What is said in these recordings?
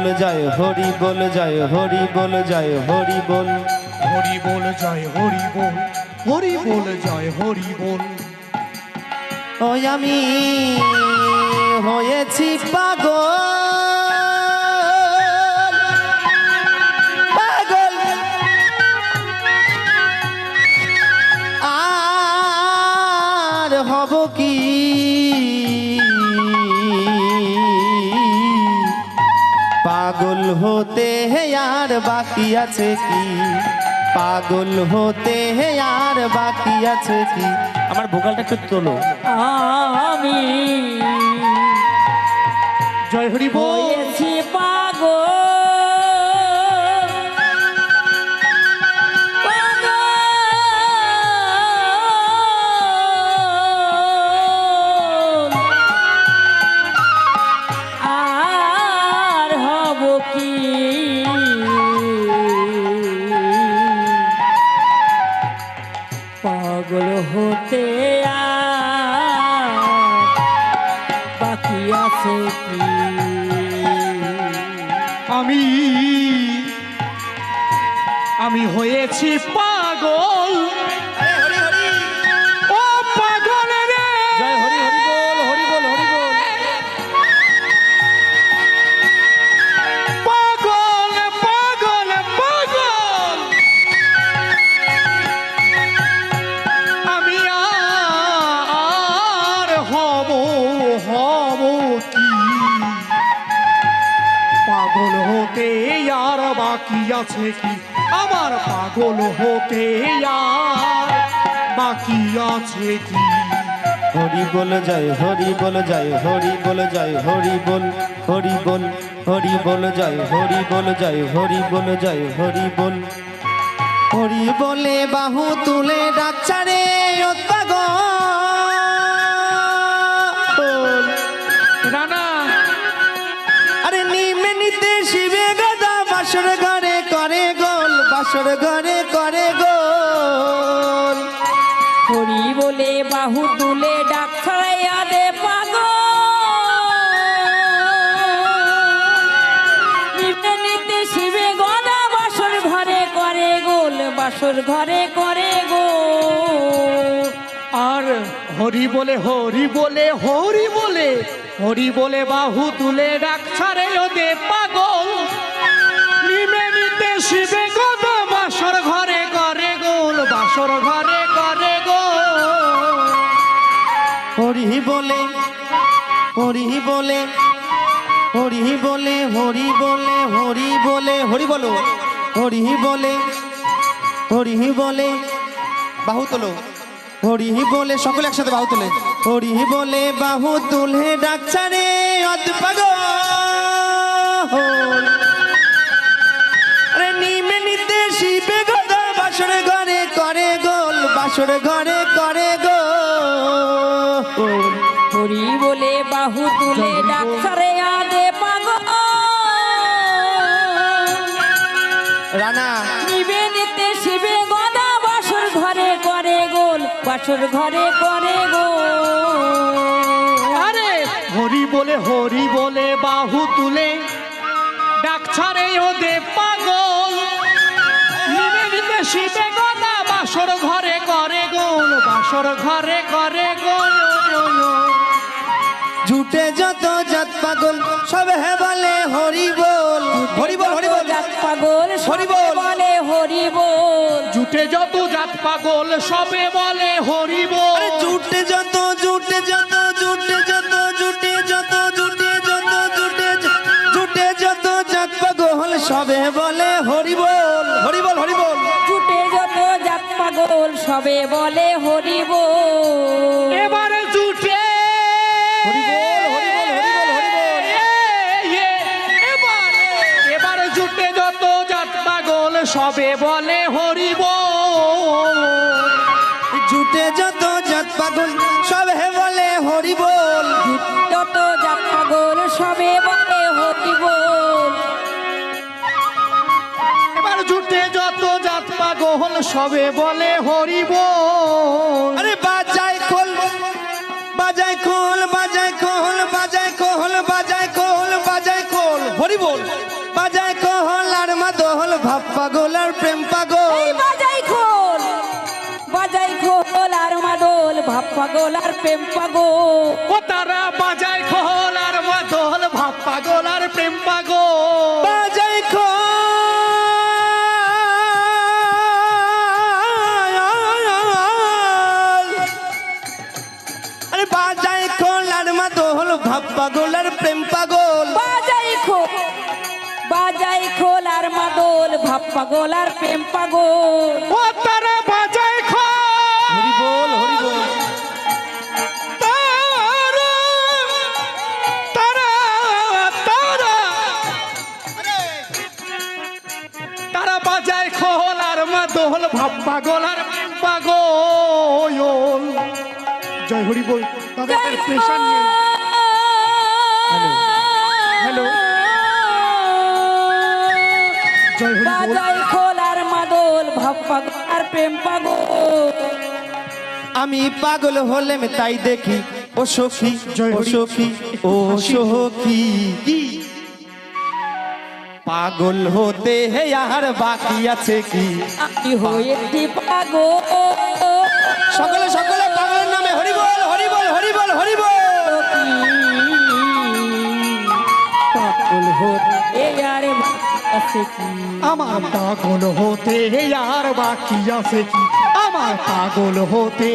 বল যায় হরি বল যায় হরি বল যায় হরি বল। হরি বল জয় হরি বল হরি বল জয় হরি বল। ওই আমি হয়েছি পাগল। আর বাকি আছে কি? পাগল হতে আর বাকি আছে কি? আমার ভোকালটা একটু তোলো। আমি জয় হরি বল। পাগল পাগল। বাকি কি আমি আমি হয়েছি পাগল। আছে কি? আমার পাগল হতে আর বাকি আছে কি? হরি বল জয় হরি বল জয় হরি বল জয় হরি বল হরি বল হরি বল জয় হরি বল জয় হরি বল জয় হরি বল। হরি বলে বাহু তুলে ডাকছাড়ে রানা। আরে নিমে নিতে শিবে গদা বাসর করে বাসর ঘরে করে গোল হরি বলে বাহু তুলে ডাক ছড়াইয়া দে পাগল। নিতে শিবে গদা বাসর ঘরে করে গোল বাসর ঘরে করে গোল আর হরি বলে হরি বলে হরি বলে হরি বলে বাহু তুলে ডাকছারে ওদে পাগল নিমে বাসর ঘরে করে গোল হরি বলে হরি বলে হরি বলে হরি বলে হরি বলে, হরি বলো। হরি বলে হরি বলে, বাহু তোলো। হরি বলে, সকলে একসাথে বাহু তোলে। হরি বলে, বাহু তুলে ডাকছারে অদ্পাগল নিমে নিতে শিবে গদা বাসর ঘরে করে বাসর ঘরে করে গোল হরি বলে বাহু তুলে ডাক্তারে ছড়াইয়া দে পাগল। রানা। নিবে নিতে শিবে গদা বাসর ঘরে করে গোল বাসর ঘরে করে গোল। আরে হরি বলে হরি বলে বাহু তুলে ডাকছারে ওদে পাগল। শিবে গদা বাসর ঘরে বাসর ঘরে গোল ঝুটে যত জাত পাগল সব হে বলে হরি বল। হরি বল হরি বল। জাত পাগল হরি বল। বলে হরি বল। জুটে যত জাত পাগল সবে বলে হরি বল। আরে ঝুটে যত ঝুটে যত ঝুটে যত ঝুটে যত ঝুটে যত ঝুটে ঝুটে যত জাত পাগল সবে বলে হরি সবে বলে হরি বল এবারে জুটে। হরি বল, হরি বল, হরি বল, হরি বল। এ, এ, এবার। এবার জুটে যত জাত পাগল সবে বলে হরি বল ঝুটে যত জাত পাগল সব বলে হরি বল যত জাত পাগল সবে বলে হরি বল এবার জুটে যত পাগল সবে বলে হরি বল আরে বাজায় খোল বাজায় খোল বাজায় খোল বাজায় খোল বাজায় খোল বাজায় খোল। হরি বল। বাজায় কহল আর মা দোহল ভাব পাগল আর প্রেম এই পাগল বাজাই খোল বাজাই খোল আর মাদল ভাব পাগল আর প্রেম পাগল। ও তারা বাজায় খোল। আরে বাজায় খোল আর মা দোহল ভাব পাগল আর প্রেম পাগল। বাজাই খোল বাজাই খোল আর মাদল ভাব পাগল আর প্রেম পাগল। ও তারা বাজায় খোল হরি বল হরি বল। তারা তারা তারা। তারা বাজায় খোল আর মাদল ভাব পাগল আর প্রেম পাগল। জয় হরি বল। তাদের প্রেশার নিয়ে হ্যালো। জয় হরি বল। বাজাই খোল মাদল ভাব পাগল আর প্রেম পাগল। আমি পাগল হলেম তাই দেখি ও সখী জয় ও সখী ও সখী। পাগল হতে হে আর বাকি আছে কি? আমি হয়েছি পাগল। সকলে সকলে। হতে আর আছে কি? আমার পাগল হতে আর বাকি আছে কি? আমার পাগল হতে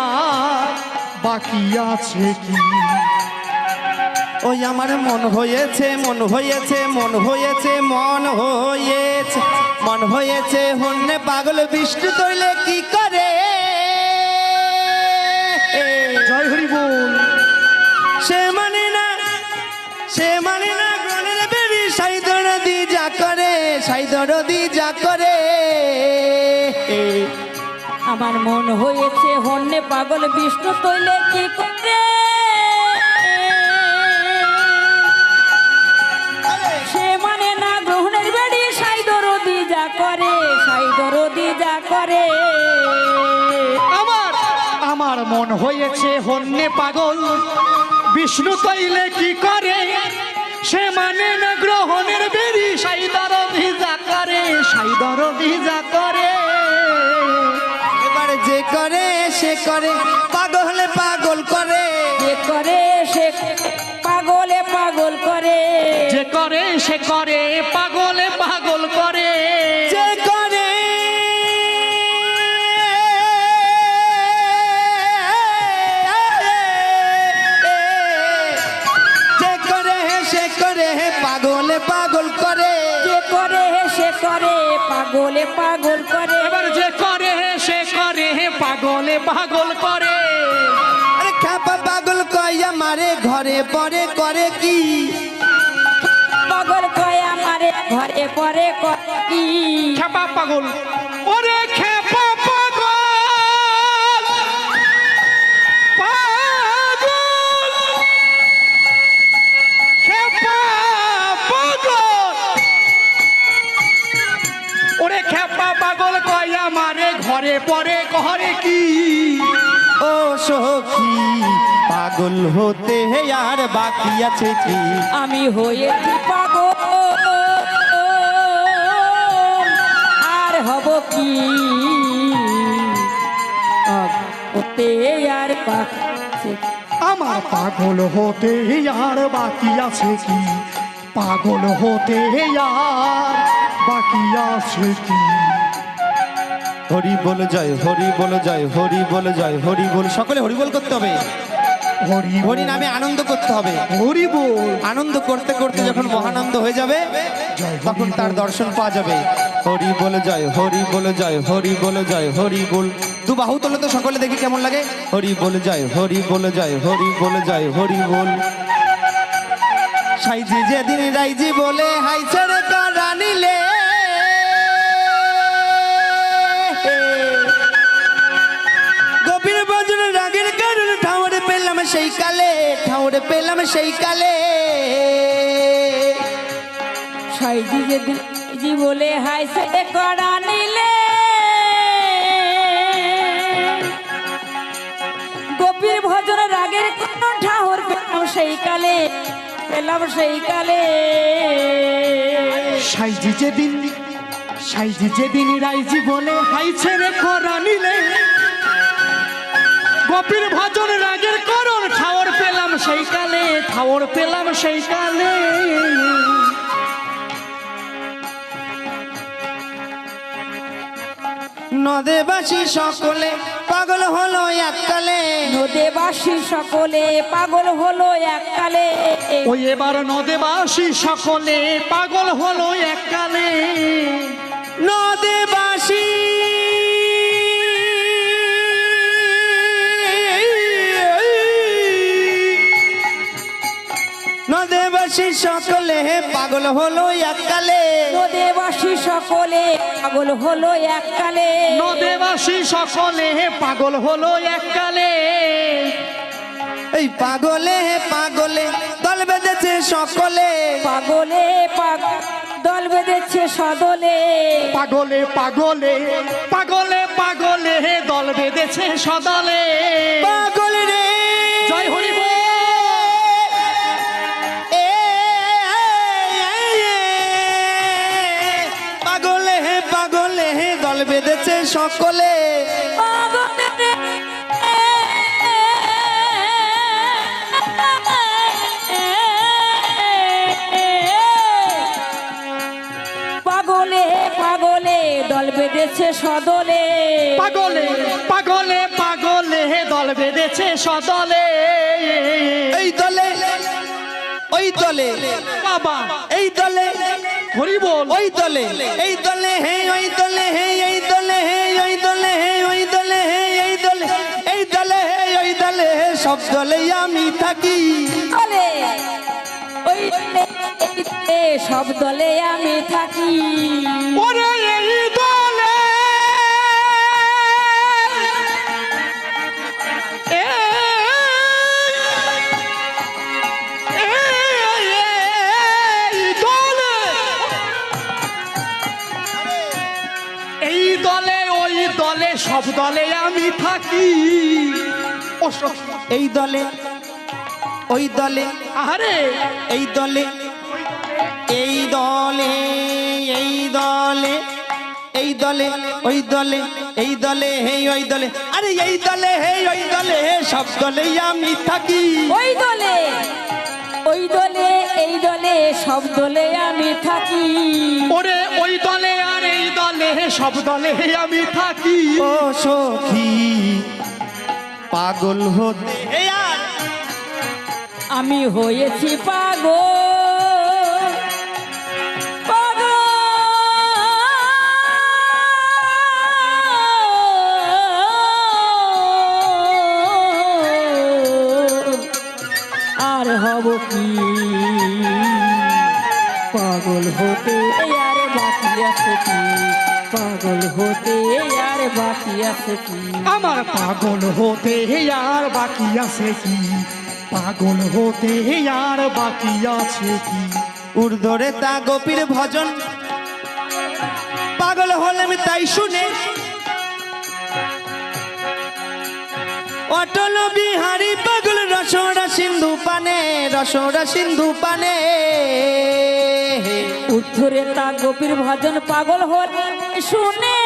আর বাকি আছে কি? ওই আমার মন হয়েছে মন হয়েছে মন হয়েছে মন হয়েছে মন হয়েছে হন্যে পাগল বৃষ্টি তৈলে কি করে? জয় হরি বল। সে মানে না সে মানে না আমার মন হয়েছে হন্যে পাগল বিষ্ণু, তৈলে কি করে সে মানে না গ্রহণের বেড়ি, সাই দরদি যা করে, সাই দরদি যা করে। আমার আমার মন হয়েছে হন্যে পাগল, বিষ্ণু তৈলে কি করে? সে মানে না গ্রহণের ভিজা করে সাইদার ভিজা করে এবারে যে করে। সে করে পাগলে পাগল করে। যে করে সে পাগলে পাগল করে। যে করে সে করে পাগলে পাগল করে। যে করে যে করে সে করে পাগলে পাগল করে। যে করে সে করে পাগলে পাগল করে। এবার যে করে পাগলে পাগল করে। আরে খ্যাপা পাগল কয় আমারে ঘরে পরে করে কি? পাগল কয় আমারে ঘরে পরে করে কি? খাপা পাগল। ওরে ঘরে পরে ঘরে কি? ও সখী পাগল হতে হে আর বাকি আছে কি? আমি হয়েছি পাগল। আর হব কি? ওতে আর পাচ্ছে আমার পাগল হতে আর বাকি আছে কি? পাগল হতে আর বাকি আছে কি? হরি বল জয় হরি বল জয় হরি বল জয় হরি বল সকলে হরি বল করতে হবে হরি হরি নামে আনন্দ করতে হবে হরি বল আনন্দ করতে করতে যখন মহানন্দ হয়ে যাবে তখন তার দর্শন পাওয়া যাবে হরি বলে জয় হরি বলে জয় হরি বলে জয় হরি বল দু বাহু তোলে তো সকলে দেখি কেমন লাগে হরি বলে জয় হরি বলে জয় হরি বলে জয় হরি বল সাইজি যেদিন রাইজি বলে হাই ছেড়ে সেই কালে ঠাউরে পেলাম সেই কালে। সাইজি যেদিন জি বলে হাই সে করা নিলে। গোপীর ভজন রাগের কোন ঠাহর পেলাম সেই কালে পেলাম সেই কালে। সাইজি যেদিন সাইজি যেদিন রাইজি বলে হাইছে রে খরা নিলে। গোপীর ভজন রাগের করণ ঠাওর পেলাম সেই কালে ঠাওর পেলাম সেই কালে। নদেবাসী সকলে পাগল হলো এককালে। নদেবাসী সকলে পাগল হলো এককালে। ওই এবার নদেবাসী সকলে পাগল হলো এককালে। নদেবাসী নদেবাসী সকলে পাগল হলো এককালে। নদেবাসী সকলে পাগল হলো এককালে। নদেবাসী সকলে পাগল হলো এককালে। এই পাগলে পাগলে দল বেঁধেছে সকলে। পাগলে পাগ দল বেঁধেছে সদলে। পাগলে পাগলে পাগলে পাগলে দল বেঁধেছে সদলে। পাগল রে। জয় হরি সকলে। পাগলে পাগলে পাগলে দল বেঁধেছে সদলে। পাগলে পাগলে পাগলে দল বেঁধেছে সদলে। এই দলে ওই দলে। বাবা এই দলে। হরি বল। ওই দলে এই দলে হে ওই দলে হে এই দলে। সব দলে আমি থাকি। দলে ওই সব দলে আমি থাকি। ওরে এই দলে এই দলে। এই দলে ওই দলে সব দলে আমি থাকি। ও সব- এই দলে ওই দলে আরে এই দলে এই দলে এই দলে এই দলে ওই দলে এই দলে হে ওই দলে আরে এই দলে হে ওই দলে হে সব দলেই আমি থাকি। ওই দলে ওই দলে এই দলে সব দলে আমি থাকি। ওরে ওই দলে আর এই দলে সব দলে আমি থাকি। ও সখী পাগল হতে। আমি হয়েছি পাগল। পাগল। আর হব কি? পাগল হতে। আর বাকি আছে কি? পাগল হতে আর বাকি আছে কি? আমার পাগল হতে আর বাকি আছে কি? পাগল হতে আর বাকি আছে কি? উর্ধরে তা গোপীর ভজন। পাগল হলাম তাই শুনে। অটল বিহারি পাগল রসরা সিন্ধু পানে রসরা সিন্ধু পানে। উদ্ধরে তা গোপীর ভজন পাগল হলে শুনে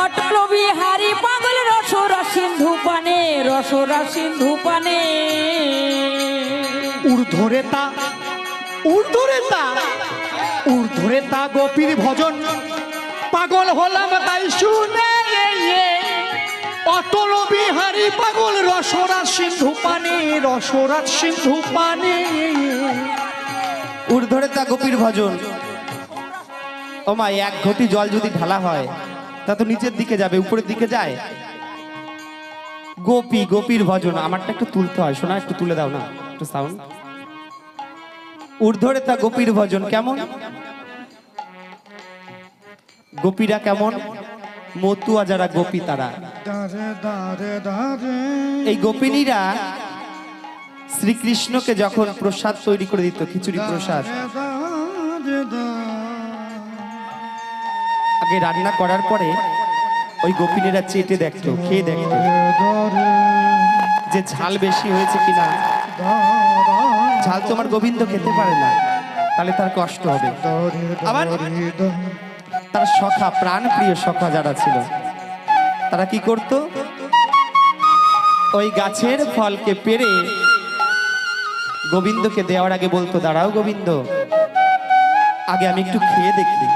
অটল বিহারি পাগল রসরা সিন্ধু পানে রসরা সিন্ধু পানে উর্ধরে তা উর্ধরে তা উর্ধরে তা গোপীর ভজন পাগল হলাম তাই শুনে অটল বিহারি পাগল রসরাজ সিন্ধু পানে, রসরাজ সিন্ধু পানে। উর্ধরে তা গোপীর ভজন। ও মা এক ঘটি জল যদি ঢালা হয়, তা তো নিচের দিকে যাবে, উপরের দিকে যায়। গোপী, গোপীর ভজন, আমারটা একটু তুলতে হয় শোনা একটু তুলে দাও না, একটু সাউন্ড উর্ধরে তা গোপীর ভজন, কেমন? গোপীরা কেমন? মতুয়া যারা গোপী তারা। এই গোপিনীরা শ্রীকৃষ্ণকে যখন প্রসাদ তৈরি করে দিত খিচুড়ি প্রসাদ আগে রান্না করার পরে ওই গোপিনীরা চেটে দেখতো খেয়ে দেখতো যে ঝাল বেশি হয়েছে কিনা। ঝাল তো আমার গোবিন্দ খেতে পারে না তাহলে তার কষ্ট হবে। আবার তার সখা, প্রাণ প্রিয় সখা যারা ছিল, তারা কি করত? ওই গাছের ফলকে পেরে গোবিন্দকে দেওয়ার আগে বলতো, দাঁড়াও গোবিন্দ, আগে আমি একটু খেয়ে দেখি।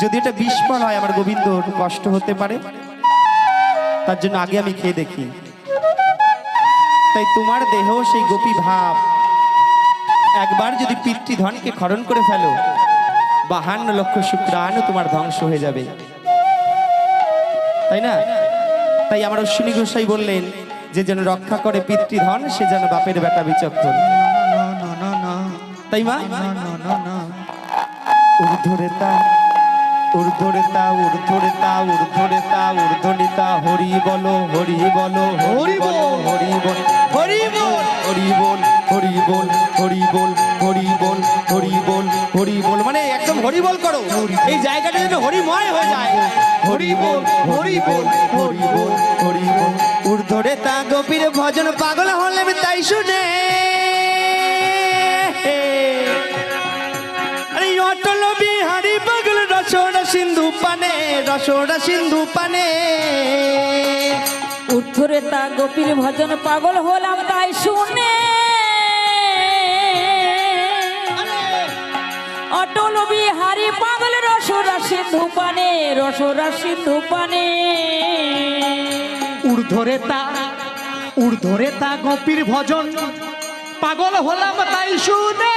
যদি এটা বিস্ফল হয়, আমার গোবিন্দ কষ্ট হতে পারে। তার জন্য আগে আমি খেয়ে দেখি। তাই তোমার দেহ সেই গোপী ভাব। একবার যদি পিতৃধনকে খরণ করে ফেলো বাহান্ন লক্ষ শুক্রাণু তোমার ধ্বংস হয়ে যাবে তাই না তাই আমার অশ্বিনী গোসাই বললেন যে যেন রক্ষা করে পিতৃধন সে যেন বাপের বেটা বিচক্ষণ তাই মা ঊর্ধ্বরেতা ঊর্ধ্বরেতা ঊর্ধ্বরেতা ঊর্ধ্বরেতা ঊর্ধ্বনিতা হরি বলো হরি বলো হরি বলো হরি বল হরি বল হরি বল হরি বল হরি বল হরি বল হরি বল হরি বল মানে একদম হরি বল করো এই জায়গাটা যেন হরিময় হয়ে যায় হরি বল হরি বল হরি বল হরি বল ঊর্ধ্বরেতা গোপীর ভজন পাগল হলে তাই শুনে পানে রসোড়া সিন্ধু পানে। উদ্ধরে তা গোপীর ভজন পাগল হলাম তাই শুনে। অটল বিহারি পাগল রসরা সিন্ধু পানে রসরা সিন্ধু পানে। ঊর্ধ্বরে তা ঊর্ধ্বরে তা গোপীর ভজন পাগল হলাম তাই শুনে।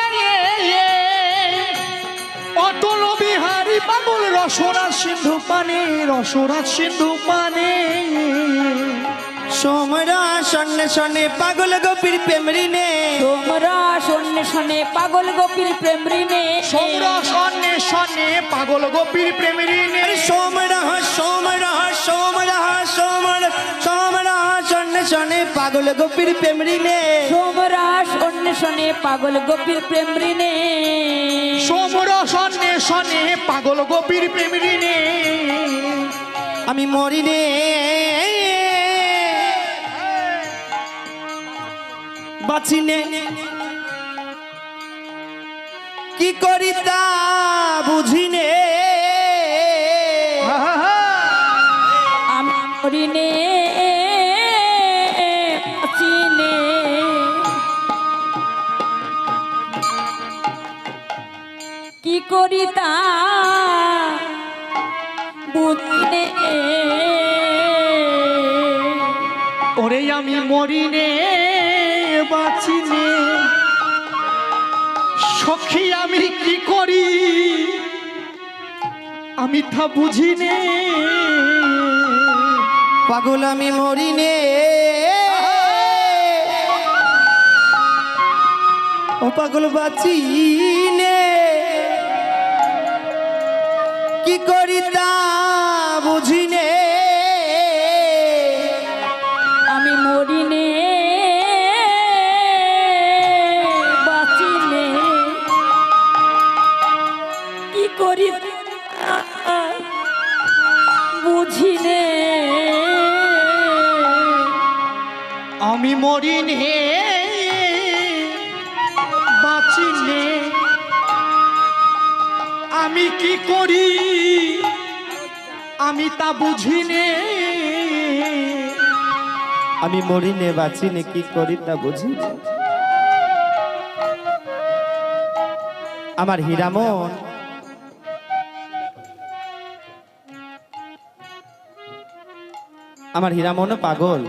পাগল রসরা সিন্ধু পানে রসরাজ সিন্ধু পানে। তোমরা সন্নে সন্নে পাগল গোপীর প্রেম ঋণে তোমরা সন্নে সন্নে পাগল গোপীর প্রেম ঋণে তোমরা সন্নে সন্নে পাগল গোপীর প্রেম ঋণে সোমরা সোমরা সোমরা সোমরা সোমরা সন্নে পাগল গোপীর প্রেম ঋণে তোমরা সন্নে পাগল গোপীর প্রেম ঋণে সোমরা সন্নে সন্নে পাগল গোপীর প্রেম ঋণে আমি মরিনে রে বাঁচি নে কি করি তা বুঝি নে আমি মরিনে চিনে কি করি তা বুঝিনে। ওরে আমি মরিনে। সখী, আমি কি করি? আমি তা বুঝিনে। পাগল, আমি মরি নে ও পাগল বাঁচি নে কি করি আমি মরিনে। বাঁচিনে। আমি কি করি? আমি তা বুঝিনে। আমি মরি নে বাঁচি নে কি করি তা বুঝি। আমার হীরামন আমার হীরামনও পাগল।